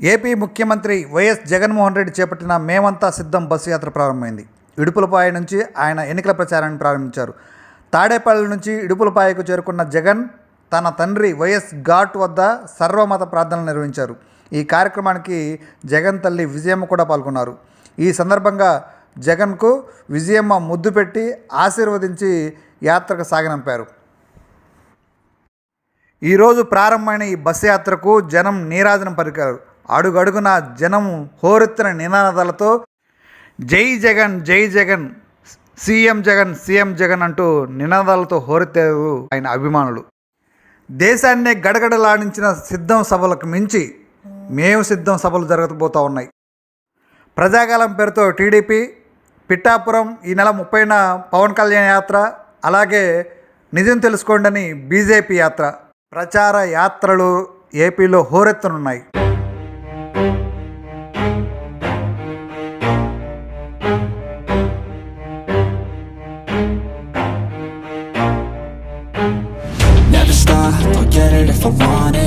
AP ముఖ్యమంత్రి YS Jaganmohan Reddy చేపట్టిన మేమంతా సిద్ధం బస్సు యాత్ర ప్రారంభమైంది. ఇడుపులపాయ నుంచి ఆయన ఎన్నికల ప్రచారాన్ని ప్రారంభించారు. తాడేపల్లి నుంచి ఇడుపులపాయకు చేరుకున్న జగన్ తన తండ్రి వైఎస్ ఘాట్ వద్ద సర్వమత ప్రార్థనలు నిర్వహించారు. ఈ కార్యక్రమానికి జగన్ తల్లి విజయమ్మ కూడా పాల్గొన్నారు. ఈ సందర్భంగా జగన్కు విజయమ్మ ముద్దు పెట్టి ఆశీర్వదించి యాత్రకు సాగనంపారు. ఈరోజు ప్రారంభమైన ఈ బస్సు యాత్రకు జనం నీరాజనం పరికారు అడుగడుగున జనం హోరెత్తిన నినాదాలతో జై జగన్ జై జగన్ సీఎం జగన్ సీఎం జగన్ అంటూ నినాదాలతో హోరెత్తారు ఆయన అభిమానులు. దేశాన్నే గడగడలాడించిన సిద్ధం సభలకు మించి మేము సిద్ధం సభలు జరగబోతూ ఉన్నాయి. ప్రజాకాలం పేరుతో టీడీపీ పిట్టాపురం ఈ నెల ముప్పైన పవన్ కళ్యాణ్ యాత్ర అలాగే నిజం తెలుసుకోండని బీజేపీ యాత్ర ప్రచార యాత్రలు ఏపీలో హోరెత్తునున్నాయి. I'll get it if I want it